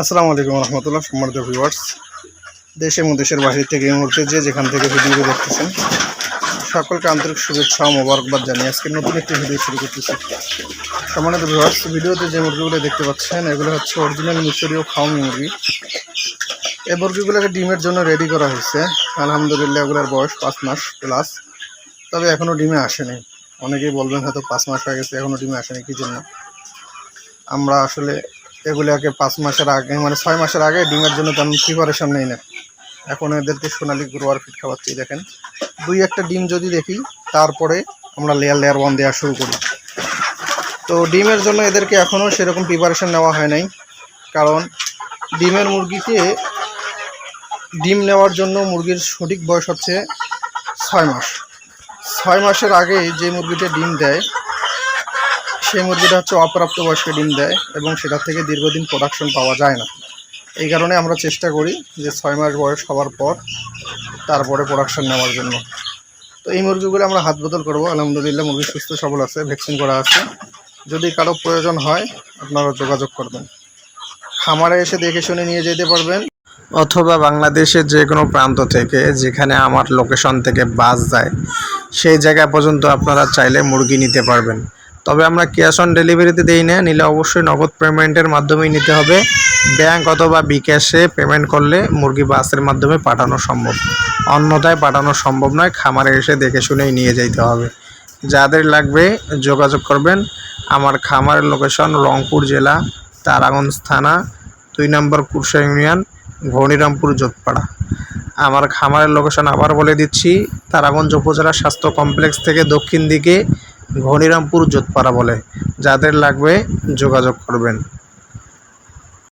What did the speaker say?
আসসালামু আলাইকুম রহমতুল্লাহ, সম্মানিত ভিউয়ার্স দেশ এবং দেশের বাইরে থেকে এই মুহূর্তে যে যেখান থেকে ভিডিওটি দেখতেছেন, সকলকে আন্তরিক শুভেচ্ছা ও মোবারকবাদ জানিয়ে আজকে নতুন একটি ভিডিও শুরু করতেছি। সম্মানিত ভিউয়ার্স ভিডিওতে যে মুরগিগুলো দেখতে পাচ্ছেন, এগুলো হচ্ছে অরিজিনাল মিশরীয় খাওয়ামি মুরগি। এই মুরগিগুলোকে ডিমের জন্য রেডি করা হয়েছে। আলহামদুলিল্লাহ, এগুলোর বয়স পাঁচ মাস প্লাস তবে এখনও ডিমে আসেনি। অনেকেই বলবেন হয়তো পাঁচ মাস হয়ে গেছে এখনও ডিমে আসেনি, কী জন্য? আমরা আসলে এগুলোকে পাঁচ মাসের আগে মানে ছয় মাসের আগে ডিমের জন্য তেমন প্রিপারেশন নেই না। এখন এদেরকে সোনালি গ্রোয়ার ফিট খাওয়াচ্ছি দেখেন। দুই একটা ডিম যদি দেখি, তারপরে আমরা লেয়ার লেয়ার ওয়ান দেওয়া শুরু করি। তো ডিমের জন্য এদেরকে এখনও সেরকম প্রিপারেশন নেওয়া হয় নাই। কারণ ডিমের মুরগিকে ডিম নেওয়ার জন্য মুরগির সঠিক বয়স হচ্ছে ছয় মাস। ছয় মাসের আগে যে মুরগিটা ডিম দেয় সেই মুরগিটা হচ্ছে অপ্রাপ্ত বয়স্কে ডিম দেয় এবং সেটা থেকে দীর্ঘদিন প্রোডাকশন পাওয়া যায় না। এই কারণে আমরা চেষ্টা করি যে ছয় মাস বয়স হওয়ার পর তারপরে প্রোডাকশন নেওয়ার জন্য। তো এই মুরগিগুলো আমরা হাত বদল করব। আলহামদুলিল্লাহ মুরগি সুস্থ, সবল আছে ভ্যাকসিন করা আছে। যদি কারও প্রয়োজন হয়, আপনারা যোগাযোগ করবেন। খামারে এসে দেখে শুনে নিয়ে যেতে পারবেন। অথবা বাংলাদেশের যে কোনো প্রান্ত থেকে, যেখানে আমার লোকেশন থেকে বাস যায়, সেই জায়গা পর্যন্ত আপনারা চাইলে মুরগি নিতে পারবেন। তবে আমরা ক্যাশ অন ডেলিভারিতে দেই না, নিলে অবশ্যই নগদ পেমেন্টের মাধ্যমেই নিতে হবে। ব্যাংক অথবা বিকাশে পেমেন্ট করলে মুরগি বাসের মাধ্যমে পাঠানো সম্ভব। অন্যথায় পাঠানো সম্ভব নয়, খামারে এসে দেখে শুনেই নিয়ে যেতে হবে। যাদের লাগবে যোগাযোগ করবেন। আমার খামারের লোকেশন রংপুর জেলা, তারাগঞ্জ থানা, দুই নম্বর কুরসা ইউনিয়ন, ঘনিরামপুর যোধপাড়া আমার খামারের লোকেশন আবার বলে দিচ্ছি, তারাগঞ্জ উপজেলা স্বাস্থ্য কমপ্লেক্স থেকে দক্ষিণ দিকে ঘনিরামপুর যোধপাড়া বলে। যাদের লাগবে যোগাযোগ করবেন।